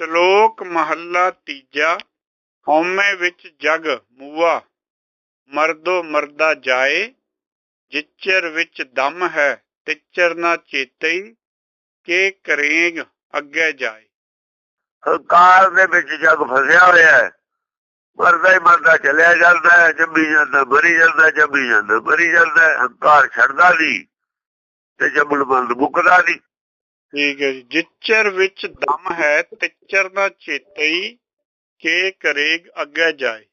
ਸ਼ਲੋਕ ਮਹੱਲਾ ਤੀਜਾ, ਹਉਮੈ ਵਿੱਚ ਜਗ ਮੂਆ, ਮਰਦੋ ਮਰਦਾ ਜਾਏ, ਜਿਚਰ ਵਿੱਚ ਦਮ ਹੈ ਤਿਚਰ ਨਾ ਚੇਤਈ, ਕੇ ਕਰੇਗ ਅੱਗੇ ਜਾਏ। ਹੰਕਾਰ ਦੇ ਵਿੱਚ ਜਗ ਫਸਿਆ ਹੋਇਆ ਹੈ, ਮਰਦਾ ਹੀ ਮਰਦਾ ਚਲਿਆ ਜਾਂਦਾ ਹੈ, ਜੰਮੀ ਜਾਂਦਾ, ਮਰੀ ਜਾਂਦਾ, ਜੰਮੀ ਜਾਂਦਾ, ਮਰੀ ਜਾਂਦਾ, ਹੰਕਾਰ ਛੱਡਦਾ ਨਹੀਂ ਤੇ ਜੰਮਣ ਬੰਦ ਮੁੱਕਦਾ ਨਹੀਂ। ਠੀਕ ਹੈ ਜੀ। ਜਿਚਰ ਵਿੱਚ ਦਮ ਹੈ ਤਿਚਰ ਨਾ ਚੇਤਈ ਕੇ ਕਰੇਗ ਅੱਗੇ ਜਾਏ।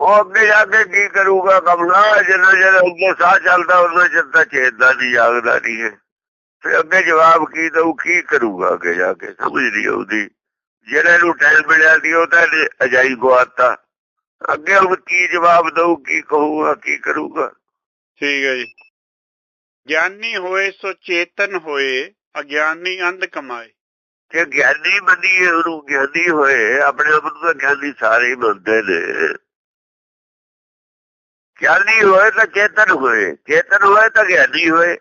ਉਹ ਅੱਗੇ ਜਾ ਕੇ ਕੀ ਕਰੂਗਾ ਕਮਲਾ ਜਿੰਨਾ ਜਦ ਅੱਗੇ ਸਾਹ ਚੱਲਦਾ ਉਹਨਾਂ ਚਿਰ ਤਾਂ ਚੇਤਦਾ ਨਹੀਂ ਜਾਗਦਾ ਨਹੀਂ ਹੈ। ਫਿਰ ਅੱਗੇ ਜਵਾਬ ਕੀ ਦਊ? ਕੀ ਕਰੂਗਾ ਅੱਗੇ ਜਾ ਕੇ? ਸਮਝ ਨਹੀਂ ਆਉਂਦੀ। ਜਿਹੜੇ ਨੂੰ ਟਾਈਮ ਮਿਲਿਆ ਸੀ ਉਹ ਤਾਂ ਅਜਾਈ ਗਵਾਤਾ। ਅੱਗੇ ਹੁਣ ਕੀ ਜਵਾਬ ਦਊ? ਕੀ ਕਹੂਗਾ? ਕੀ ਕਰੂਗਾ? ਠੀਕ ਹੈ ਜੀ। ਗਿਆਨੀ ਹੋਏ ਸੋ ਚੇਤਨ ਹੋਏ ਅਗਿਆਨੀ ਅੰਧ ਕਮਾਏ। ਕਿ ਗਿਆਨੀ ਮੰਨੀਏ ਉਹਨੂੰ ਗਿਆਨੀ ਹੋਏ। ਆਪਣੇ ਆਪ ਨੂੰ ਤਾਂ ਗਿਆਨੀ ਸਾਰੇ ਹੀ ਮੰਨਦੇ ਨੇ। ਗਿਆਨੀ ਹੋਏ ਤਾਂ ਚੇਤਨ ਹੋਏ। ਚੇਤਨ ਹੋਏ ਤਾਂ ਗਿਆਨੀ ਹੋਏ।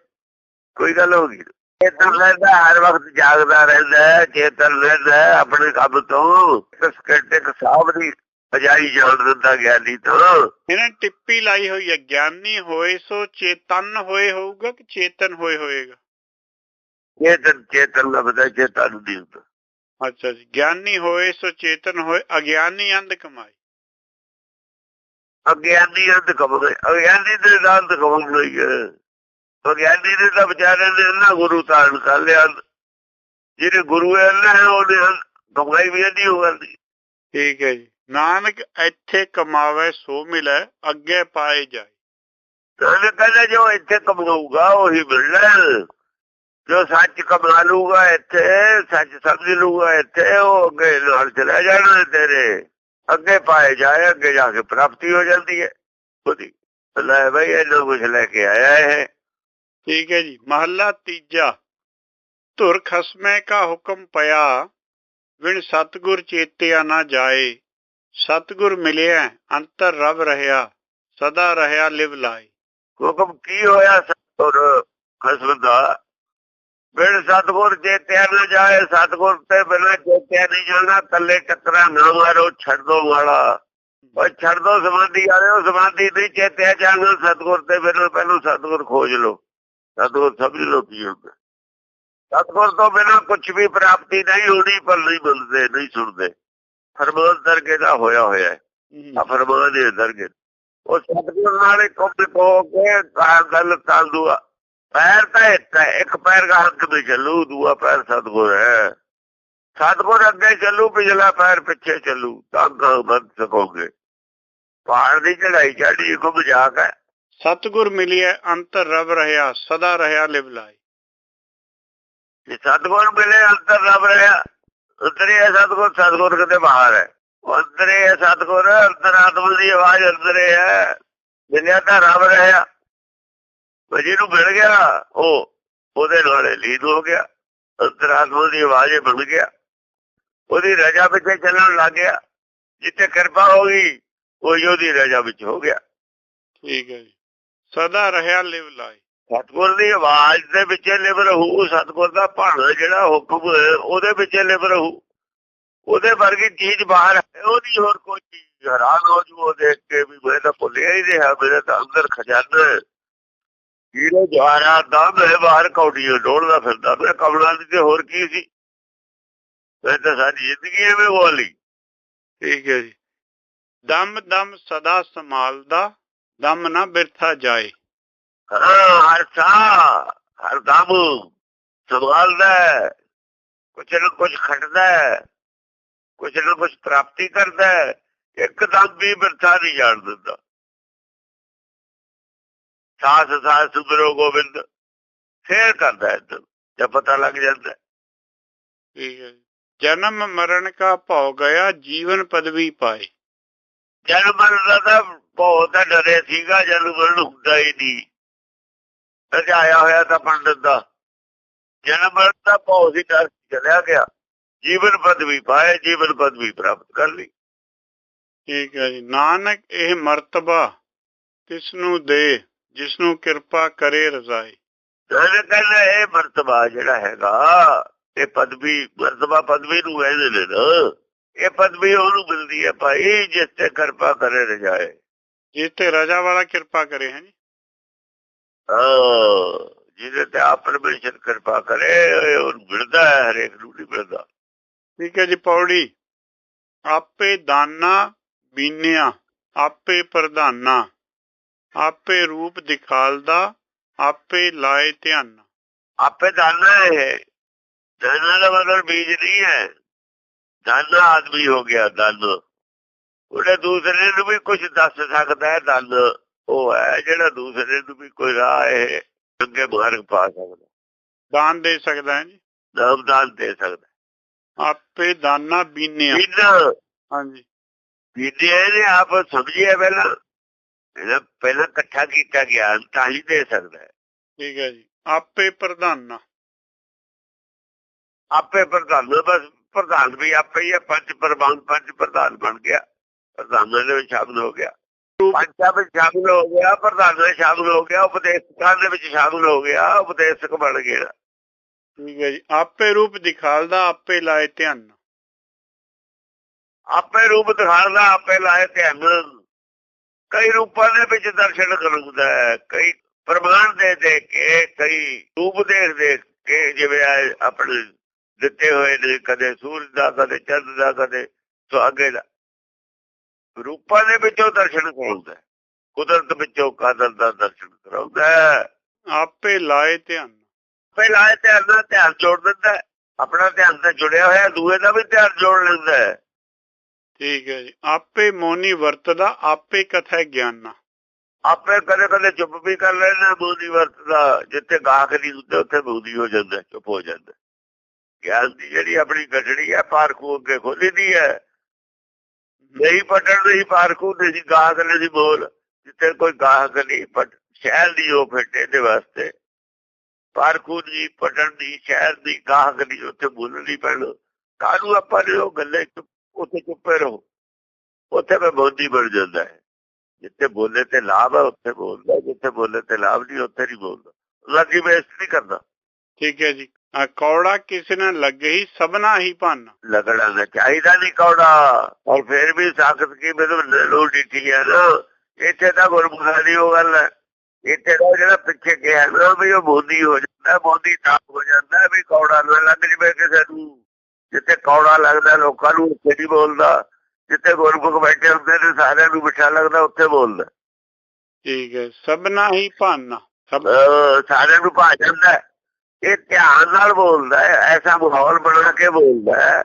ਕੋਈ ਗੱਲ ਹੋ ਗਈ? ਚੇਤਨ ਰਹਿੰਦਾ ਹਰ ਵਕਤ ਜਾਗਦਾ ਰਹਿੰਦਾ ਚੇਤਨ ਰਹਿੰਦਾ ਆਪਣੇ ਕੰਮ ਤੋਂ। ਇੱਕ ਸਕਿੰਟ ਇੱਕ ਸਾਹਬ ਦੀ ਅਜਾਈ ਜਾਣ ਦਿੰਦਾ ਗਿਆਨੀ ਤੋਂ। ਇਹਨੇ ਟਿੱਪੀ ਲਾਈ ਹੋਈ ਹੈ ਗਿਆਨੀ ਹੋਏ ਸੋ ਚੇਤਨ ਹੋਏ ਹੋਊਗਾ ਕਿ ਚੇਤਨ ਹੋਏ ਹੋਏਗਾ? ਚੇਤਨ ਚੇਤਨ ਲੱਭਦਾ ਚੇਤਨ ਨਹੀਂ ਹੁੰਦਾ ਅੱਛਾ ਜੀ ਗਿਆਨੀ ਹੋਏ ਸੋ ਚੇਤਨ ਹੋਏ ਅਗਿਆਨੀ ਅੰਧ ਕਮਾਏ ਅਗਿਆਨੀ ਅੰਧ ਕਮਦੇ ਅਗਿਆਨੀ ਦੇ ਨਾਲ ਤਾਂ ਕਮਲ ਨਹੀਂ ਹੈ ਅਗਿਆਨੀ ਦੇ ਤਾਂ ਵਿਚਾਰੇ ਨੇ ਨਾ ਗੁਰੂ ਧਾਰਨ ਕਰ ਲਿਆ। ਜਿਹੜੇ ਗੁਰੂ ਹੈ ਨਾ ਉਹਨੇ ਕਮਾਈ ਵੀ ਨਹੀਂ ਹੋਣੀ ਠੀਕ ਹੈ ਜੀ। ਨਾਨਕ ਇੱਥੇ ਕਮਾਵੇ ਸੋ ਮਿਲੇ ਅੱਗੇ ਪਾਏ ਜਾਏ। ਤਾਂ ਕਹਿੰਦਾ ਜੋ ਇੱਥੇ ਕਮਾਊਗਾ ਉਹੀ ਮਿਲਣਾ। ਜੋ ਸੱਚ ਕਮਾ ਲੂਗਾ ਇੱਥੇ ਸੱਚ ਸਮਝ ਲੂਗਾ ਇੱਥੇ ਉਹ ਅੱਗੇ ਨਾਲ ਚਲਾ ਜਾਣਾ ਤੇਰੇ ਅੱਗੇ ਪਾਏ ਜਾਏ ਅੱਗੇ ਜਾ ਕੇ ਪ੍ਰਾਪਤੀ ਹੋ ਜਾਂਦੀ ਹੈ ਉਹਦੀ ਲੈ ਬਈ ਇਹਨੂੰ ਕੁਝ ਲੈ ਕੇ ਆਇਆ ਇਹ ਠੀਕ ਹੈ ਜੀ ਮਹੱਲਾ ਤੀਜਾ ਧੁਰ ਖਸਮੈ ਕਾ ਹੁਕਮ ਪਿਆ ਵਿਣ ਸਤਗੁਰ ਚੇਤਿਆ ਨਾ ਜਾਏ ਸਤਗੁਰ ਮਿਲਿਆ ਅੰਤਰ ਰਵ ਰਹਾ ਸਦਾ ਰਹਾ ਲਿਵ ਲਾਏ ਹੁਕਮ ਕੀ ਹੋਇਆ ਸਤਗੁਰ ਖਸਮ ਦਾ ਬਿਨ ਸਤਗੁਰ ਚੇਤਿਆ ਨਾ ਜਾਏ ਸਤਗੁਰ ਤੇ ਬਿਨਾਂ ਚੇਤਿਆ ਨਹੀਂ ਜਾਣਾ ਕੱਲੇ ਟੱਕਰਾ ਨਾ ਮਾਰੋ ਛੱਡ ਦੋ ਵਾਲਾ ਉਹ ਛੱਡ ਦੋ ਸਮਾਧੀ ਵਾਲਿਓ ਸਮਾਧੀ ਨਹੀਂ ਚੇਤਿਆ ਜਾਣਾ ਸਤਗੁਰ ਤੇ ਬਿਨਾਂ ਪਹਿਲਾਂ ਸਤਗੁਰ ਖੋਜ ਲਓ। ਸਤਗੁਰ ਸਮਝ ਲਓ ਕੀ ਹੁੰਦਾ। ਸਤਗੁਰ ਤੋਂ ਬਿਨਾਂ ਕੁਝ ਵੀ ਪ੍ਰਾਪਤੀ ਨਹੀਂ ਹੋਣੀ ਪਰ ਨਹੀਂ ਮਿਲਦੇ ਨਹੀਂ ਸੁਣਦੇ। ਫਰਮਾਨ ਦਰਗੇ ਦਾ ਹੋਇਆ ਹੋਇਆ ਹੈ। ਆ ਫਰਮਾਨ ਦੇ ਦਰਗੇ। ਉਹ ਸਤਗੁਰ ਨਾਲ ਇੱਕ ਕੋ ਕੇ ਗੱਲ ਦੂਆ ਪੈਰ ਤਾਂ ਇੱਕ ਹੈ ਇੱਕ ਪੈਰ ਹੱਥ ਵਿੱਚ ਚੱਲੂ ਦੂਆ ਪੈਰ ਸਤਗੁਰ ਹੈ। ਸਤਗੁਰ ਅੱਗੇ ਚੱਲੂ ਪਿਛਲਾ ਪੈਰ ਪਿੱਛੇ ਚੱਲੂ ਤਾਂ ਅੱਗੇ ਵੱਧ ਸਕੋਗੇ। ਪਹਾੜ ਦੀ ਚੜਾਈ ਚੜੀ ਕੋ ਮਜ਼ਾਕ ਹੈ। ਸਤਗੁਰ ਮਿਲਿਆ ਅੰਤਰ ਰਵ ਰਹਾ ਸਦਾ ਰਹਾ ਲਿਵ ਲਾਏ ਜੇ ਸਤਗੁਰ ਮਿਲੇ ਅੰਦਰ ਰੱਬ ਰਿਹਾ ਹੈ ਸਤਗੁਰ ਸਤਗੁਰ ਕਿਤੇ ਬਾਹਰ ਹੈ। ਹੈ ਸਤਗੁਰ ਅੰਤਰਾਤਮਾ ਦੀ ਆਵਾਜ਼ ਅੰਦਰੇ ਹੈ। ਮਿਲਿਆ ਤਾਂ ਰੱਬ ਰਿਹਾ ਉਹ ਜਿਹਨੂੰ ਮਿਲ ਗਿਆ ਉਹ ਉਹਦੇ ਨਾਲ ਲੀਨ ਹੋ ਗਿਆ ਅੰਤਰਾਤਮਾ ਦੀ ਆਵਾਜ਼ ਬਣ ਗਿਆ। ਉਹਦੀ ਰਜਾ ਵਿੱਚ ਚੱਲਣ ਲੱਗ ਗਿਆ। ਜਿੱਥੇ ਕਿਰਪਾ ਹੋ ਗਈ ਉਹ ਉਹਦੀ ਰਜਾ ਵਿੱਚ ਹੋ ਗਿਆ। ਠੀਕ ਹੈ ਜੀ। ਸਦਾ ਰਹਾ ਲਿਵ ਲਾਏ ਸਤਗੁਰ ਦੀ ਆਵਾਜ਼ ਦੇ ਵਿੱਚ ਲਿਵ ਰਹੂ ਸਤਗੁਰ ਦਾ ਭਾਣਾ ਜਿਹੜਾ ਹੁਕਮ ਉਹਦੇ ਵਿੱਚ ਲਿਵ ਰਹੂ। ਉਹਦੇ ਵਰਗੀ ਚੀਜ਼ ਬਾਹਰ ਹੈ ਉਹਦੀ ਹੋਰ ਕੋਈ ਚੀਜ਼ ਹੈਰਾਨ ਹੋ ਜੂ ਉਹ ਦੇਖ ਕੇ ਵੀ ਮੈਂ ਤਾਂ ਭੁੱਲਿਆ ਹੀ ਰਿਹਾ ਮੇਰੇ ਤਾਂ ਅੰਦਰ ਖਜ਼ਾਨਾ ਹੈ ਜਵਾਰਾ ਦਾ ਮੈਂ ਕੌਡੀਆਂ ਡੋਲਦਾ ਫਿਰਦਾ, ਮੈਂ ਕਮਲਾਂ ਦੀ ਤੇ ਹੋਰ ਕੀ ਸੀ? ਮੈਂ ਤਾਂ ਸਾਰੀ ਜ਼ਿੰਦਗੀ ਐਵੇਂ ਬੋਲੀ ਠੀਕ ਹੈ ਜੀ। ਦਮ ਦਮ ਸਦਾ ਸੰਭਾਲਦਾ, ਦਮ ਨਾ ਬਿਰਥਾ ਜਾਏ। ਹਰ ਸਾਹ, ਹਰ ਦਮ ਸੰਭਾਲਦਾ ਕੁਛ ਨਾ ਕੁਛ ਖਟਦਾ ਕੁਛ ਨਾ ਕੁਛ ਪ੍ਰਾਪਤੀ ਕਰਦਾ ਇੱਕ ਦਮ ਵੀ ਬਿਰਥਾ ਨਹੀਂ ਜਾਣ ਦਿੰਦਾ। ਸਾਸ ਸਾਸ ਸੁਧਰੋ ਗੋਬਿੰਦ। ਫੇਰ ਕਰਦਾ ਤੇ ਜਦ ਪਤਾ ਲੱਗ ਜਾਂਦਾ। ਠੀਕ ਹੈ। ਜੀ ਜਨਮ ਮਰਨ ਕਾ ਭਉ ਗਿਆ ਜੀਵਨ ਪਦਵੀ ਪਾਏ। ਜਨਮ ਮਰਨ ਦਾ ਤਾਂ ਬਹੁਤ ਡਰੇ ਸੀਗਾ ਜਨਮ ਮਰਨ ਹੁੰਦਾ ਹੀ ਨਹੀਂ। ਰਜਾਇਆ ਹੋਇਆ ਤਾਂ ਪੰਡਤ ਦਾ। ਜਨਮ ਮਰਨ ਦਾ ਬਹੁਤ ਹੀ ਡਰ ਚਲਿਆ ਗਿਆ। ਜੀਵਨ ਪਦਵੀ ਪਾਏ ਜੀਵਨ ਪਦਵੀ ਪ੍ਰਾਪਤ ਕਰ ਲਈ। ਠੀਕ ਹੈ ਜੀ। ਨਾਨਕ ਇਹ ਮਰਤਬਾ ਕਿਸ ਨੂੰ ਦੇ? ਜਿਸ ਨੂੰ ਕਿਰਪਾ ਕਰੇ ਰਜ਼ਾਏ ਨਾਨਕ ਕਹਿੰਦਾ ਇਹ ਮਰਤਬਾ ਜਿਹੜਾ ਹੈਗਾ ਇਹ ਪਦਵੀ ਮਰਤਬਾ ਪਦਵੀ ਨੂੰ ਕਹਿੰਦੇ ਨੇ ਨਾ ਇਹ ਪਦਵੀ ਉਹਨੂੰ ਮਿਲਦੀ ਹੈ ਭਾਈ ਜਿਸ ਤੇ ਕਿਰਪਾ ਕਰੇ ਰਜਾਏ ਜਿਸ ਤੇ ਰਜਾ ਵਾਲਾ ਕਿਰਪਾ ਕਰੇ ਹੈ ਜੀ? ਜਿਹਦੇ ਤੇ ਆਪ ਪਰਮੇਸ਼ਰ ਕਿਰਪਾ ਕਰੇ ਉਹ ਮਿਲਦਾ ਹੈ ਹਰੇਕ ਨੂੰ ਨਹੀਂ ਮਿਲਦਾ। ਠੀਕ ਹੈ ਜੀ ਪੌੜੀ। ਆਪੇ ਦਾਨਾ ਬੀਨਿਆ ਆਪੇ ਪ੍ਰਧਾਨਾ। ਆਪੇ ਰੂਪ ਦਿਖਾਲਦਾ ਆਪੇ ਲਾਏ ਧਿਆਨ। ਆਪੇ ਦਾਨਾ ਹੈ ਦਾਨਾ ਦਾ ਮਤਲਬ ਬੀਜ ਨਹੀਂ ਹੈ। ਦਾਨਾ ਆਦਮੀ ਹੋ ਗਿਆ ਦਨ ਉਹਨੇ ਦੂਸਰੇ ਨੂੰ ਵੀ ਕੁਝ ਦੱਸ ਸਕਦਾ ਹੈ ਦਨ ਉਹ ਹੈ ਜਿਹੜਾ ਦੂਸਰੇ ਨੂੰ ਵੀ ਕੋਈ ਰਾਹ ਹੈ ਅੱਗੇ ਮਾਰਗ ਪਾ ਸਕਦਾ। ਦਾਨ ਦੇ ਸਕਦਾ ਹੈ ਜੀ। ਨਾਮਦਾਨ ਦੇ ਸਕਦਾ। ਆਪੇ ਦਾਨਾ ਬੀਨਿਆ। ਬਿਨਾਂ। ਹਾਂਜੀ। ਵਿਦਿਆ ਨੇ ਆਪ ਸਮਝਿਆ ਪਹਿਲਾਂ। ਇਹਦਾ ਪਹਿਲਾਂ ਇਕੱਠਾ ਕੀਤਾ ਗਿਆਨ ਤਾਂ ਹੀ ਦੇ ਸਕਦਾ ਠੀਕ ਹੈ ਜੀ। ਆਪੇ ਪ੍ਰਧਾਨਾ ਆਪੇ ਪ੍ਰਧਾਨ ਬਸ ਪ੍ਰਧਾਨ ਵੀ ਆਪੇ ਹੀ ਹੈ ਪੰਜ ਪ੍ਰਬੰਧ ਪੰਜ ਪ੍ਰਧਾਨ ਬਣ ਗਿਆ। ਪ੍ਰਧਾਨਾਂ ਦੇ ਵਿੱਚ ਸ਼ਾਮਲ ਹੋ ਗਿਆ। ਪੰਜਾਂ ਵਿੱਚ ਸ਼ਾਮਲ ਹੋ ਗਿਆ ਪ੍ਰਧਾਨਾਂ ਵਿੱਚ ਸ਼ਾਮਲ ਹੋ ਗਿਆ ਉਪਦੇਸ਼ਕਾਂ ਦੇ ਵਿੱਚ ਸ਼ਾਮਲ ਹੋ ਗਿਆ ਉਪਦੇਸ਼ਕ ਬਣ ਗਿਆ ਠੀਕ ਹੈ ਜੀ। ਆਪੇ ਰੂਪ ਦਿਖਾਲਦਾ ਆਪੇ ਲਾਏ ਧਿਆਨ। ਆਪੇ ਰੂਪ ਦਿਖਾਉਂਦਾ ਆਪੇ ਲਾਏ ਧਿਆਨ। ਕਈ ਰੂਪਾਂ ਦੇ ਵਿੱਚ ਦਰਸ਼ਨ ਕਰਦਾ ਹੈ ਕਈ ਪ੍ਰਮਾਣ ਦੇ ਦੇ ਕੇ ਕਈ ਰੂਪ ਦੇਖ ਦੇਖ ਕੇ ਜਿਵੇਂ ਆਪਣੇ ਦਿੱਤੇ ਹੋਏ ਨੇ ਕਦੇ ਸੂਰਜ ਦਾ ਕਦੇ ਚੰਦ ਦਾ ਕਦੇ ਸੁਹਾਗੇ ਦਾ ਰੂਪਾਂ ਦੇ ਵਿੱਚੋਂ ਦਰਸ਼ਨ ਕਰਾਉਂਦਾ। ਕੁਦਰਤ ਵਿੱਚੋਂ ਕਾਦਰ ਦਾ ਦਰਸ਼ਨ ਕਰਾਉਂਦਾ। ਆਪੇ ਲਾਏ ਧਿਆਨ ਆਪੇ ਲਾਏ ਧਿਆਨ ਨਾਲ ਧਿਆਨ ਜੋੜ ਦਿੰਦਾ। ਆਪਣਾ ਧਿਆਨ ਤਾਂ ਜੁੜਿਆ ਹੋਇਆ ਦੂਏ ਦਾ ਵੀ ਧਿਆਨ ਜੋੜ ਲੈਂਦਾ ਹੈ ਠੀਕ ਹੈ ਜੀ। ਆਪੇ ਮੋਨੀ ਵਰਤਦਾ, ਆਪੇ ਕਥਾ ਗਿਆਨਾ ਆਪੇ ਕਦੇ ਕਦੇ ਚੁੱਪ ਵੀ ਕਰ ਲੈਣਾ ਬੂਦੀ ਵਰਤਦਾ, ਜਿੱਥੇ ਗਾਹਕ ਨਹੀਂ ਹੁੰਦੇ ਉੱਥੇ ਬੂਦੀ ਹੋ ਜਾਂਦਾ, ਚੁੱਪ ਹੋ ਜਾਂਦਾ। ਗਿਆਨ ਦੀ ਜਿਹੜੀ ਆਪਣੀ ਗੱਡੜੀ ਹੈ, ਪਾਰਖੂ ਅੱਗੇ ਖੋਲੀ ਹੈ। ਨਹੀਂ ਪਟਣ ਨਹੀਂ ਪਾਰਖੂ ਨਹੀਂ ਗਾਹਕ ਨਹੀਂ ਬੋਲ, ਜਿੱਥੇ ਕੋਈ ਗਾਹਕ ਨਹੀਂ ਪਟ, ਸ਼ਹਿਰ ਦੀ ਉਹ ਫਿੱਟੇ ਦੇ ਵਾਸਤੇ। ਪਾਰਖੂ ਦੀ ਪਟਣ ਦੀ, ਸ਼ਹਿਰ ਦੀ ਗਾਹਕ ਦੀ ਉੱਥੇ ਬੋਲਣੀ ਪੈਣ। ਕਾਹਨੂੰ ਆਪਾਂ ਨੇ ਉਹ ਗੱਲੇ ਚੁੱਪ ਉੱਥੇ ਚੁੱਪੇ ਰਹੋ। ਉੱਥੇ ਮੈਂ ਬੋਦੀ ਬਣ ਜਾਂਦਾ ਹੈ। ਜਿੱਥੇ ਬੋਲੇ ਤੇ ਲਾਭ ਹੈ ਉੱਥੇ ਬੋਲਦਾ। ਜਿੱਥੇ ਬੋਲੇ ਤੇ ਲਾਭ ਨਹੀਂ ਉੱਥੇ ਨਹੀਂ ਬੋਲਦਾ। ਲੱਗੀ ਬੇਇੱਜ਼ਤੀ ਨਹੀਂ ਕਰਦਾ। ਠੀਕ ਹੈ ਜੀ। ਆ ਕੌੜਾ ਕਿਸੇ ਨਾਲ ਲੱਗੇ ਸਭਨਾ ਹੀ ਭੰਨ। ਲੱਗਣਾ ਨਾ ਚਾਹੀਦਾ ਨਹੀਂ ਕੌੜਾ। ਔਰ ਫਿਰ ਵੀ ਸਾਖਤ ਕੀ ਮੈਨੂੰ ਲੋ ਡਿੱਠੀ ਹੈ ਨਾ ਇੱਥੇ ਤਾਂ ਗੁਰਮੁਖਾਂ ਦੀ ਉਹ ਗੱਲ ਹੈ। ਇੱਥੇ ਦਾ ਜਿਹੜਾ ਪਿੱਛੇ ਗਿਆ ਨਾ ਵੀ ਉਹ ਬੋਦੀ ਹੋ ਜਾਂਦਾ ਬੋਦੀ ਤਾਂ ਹੋ ਜਾਂਦਾ ਵੀ ਕੌੜਾ ਲੱਗ ਜਵੇ ਕਿਸੇ ਨੂੰ। ਜਿੱਥੇ ਕੌੜਾ ਲੱਗਦਾ ਲੋਕਾਂ ਨੂੰ ਉੱਥੇ ਨਹੀਂ ਬੋਲਦਾ। ਜਿੱਥੇ ਗੁਰਮੁਖ ਬੈਠੇ ਹੁੰਦੇ ਨੇ ਸਾਰਿਆਂ ਨੂੰ ਮਿੱਠਾ ਲੱਗਦਾ ਉੱਥੇ ਬੋਲਦਾ। ਠੀਕ ਹੈ। ਸਭਨਾ ਹੀ ਭੰਨ। ਸਭ ਸਾਰਿਆਂ ਨੂੰ ਭਾ ਜਾਂਦਾ। ਇਹ ਧਿਆਨ ਨਾਲ ਬੋਲਦਾ ਐਸਾ ਮਾਹੌਲ ਬਣਾ ਕੇ ਬੋਲਦਾ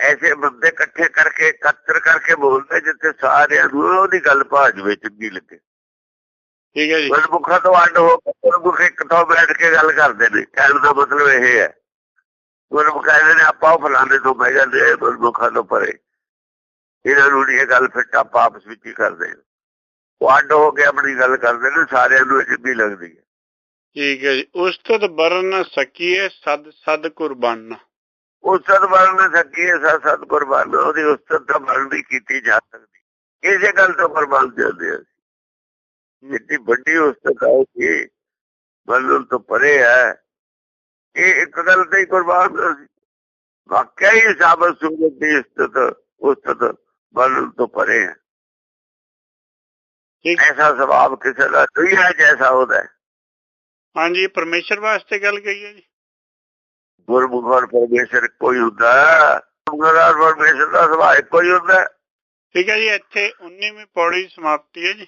ਐਸੇ ਬੰਦੇ ਇਕੱਠੇ ਕਰਕੇ ਇਕੱਤਰ ਕਰਕੇ ਬੋਲਦਾ ਜਿੱਥੇ ਸਾਰਿਆਂ ਨੂੰ ਉਹਦੀ ਗੱਲ ਭਾਜ ਵਿੱਚ ਚੰਗੀ ਲੱਗੇ। ਠੀਕ ਹੈ ਜੀ। ਗੁਰਮੁਖਾਂ ਤੋਂ ਅੱਡ ਹੋ ਕੇ ਗੁਰਮੁਖ ਇੱਕ ਤੋਂ ਬੈਠ ਕੇ ਗੱਲ ਕਰਦੇ ਨੇ। ਕਹਿਣ ਦਾ ਮਤਲਬ ਇਹ ਹੈ। ਗੁਰਮੁਖ ਕਹਿੰਦੇ ਨੇ ਆਪਾਂ ਫਲਾਣੇ ਤੋਂ ਬਹਿ ਜਾਂਦੇ ਆ ਗੁਰਮੁਖਾਂ ਤੋਂ ਪਰੇ। ਇਹਨਾਂ ਨੂੰ ਇਹ ਗੱਲ ਫਿੱਟ ਆਪਾਂ ਆਪਸ ਵਿੱਚ ਹੀ ਕਰਦੇ ਆ। ਉਹ ਅੱਡ ਹੋ ਕੇ ਆਪਣੀ ਗੱਲ ਕਰਦੇ ਨੇ ਸਾਰਿਆਂ ਨੂੰ ਚੰਗੀ ਲੱਗਦੀ ਹੈ ਠੀਕ ਹੈ ਜੀ। ਉਸਤਤ ਬਰਨ ਸਕੀਏ ਸਦ ਸਦ ਕੁਰਬਾਨਾ। ਉਸਤਤ ਬਣ ਸਕੀ ਹੈ ਸਤ ਸਤ ਕੁਰਬਾਨ। ਉਹਦੀ ਉਸਤਤ ਤਾਂ ਬਣ ਨਹੀਂ ਕੀਤੀ ਜਾ ਸਕਦੀ। ਇਸੇ ਗੱਲ ਤੋਂ ਕੁਰਬਾਨ ਜਾਂਦੇ ਆ। ਜਿੱਤੀ ਵੱਡੀ ਉਸਤਤ ਕਿ ਬਲਨ ਤੋਂ ਪਰੇ ਹੈ। ਇਹ ਇੱਕ ਗੱਲ ਤੇ ਹੀ ਕੁਰਬਾਨ ਸੀ। ਵਾਕਿਆ ਹੀ ਸਾਬਤ ਸੂਰਤ ਦੀ ਉਸਤਤ ਉਸਤਤ ਬਲਨ ਤੋਂ ਪਰੇ ਹੈ। ਐਸਾ ਸੁਭਾਵ ਕਿਸੇ ਦਾ ਨਹੀਂ ਹੈ ਜੈਸਾ ਉਹਦਾ ਹੈ। ਹਾਂਜੀ ਪਰਮੇਸ਼ਰ ਵਾਸਤੇ ਗੱਲ ਕਹੀ ਹੈ ਜੀ। ਗੁਰਮੁਖ ਔਰ ਪਰਮੇਸ਼ਰ ਕੋਈ ਹੁੰਦਾ ਹੈ। ਗੁਰਮੁਖ ਔਰ ਪਰਮੇਸ਼ਰ ਦਾ ਸੁਭਾਅ ਹੀ ਹੁੰਦਾ ਠੀਕ ਹੈ ਜੀ ਇੱਥੇ 19ਵੀਂ ਪੌੜੀ ਸਮਾਪਤੀ ਹੈ ਜੀ।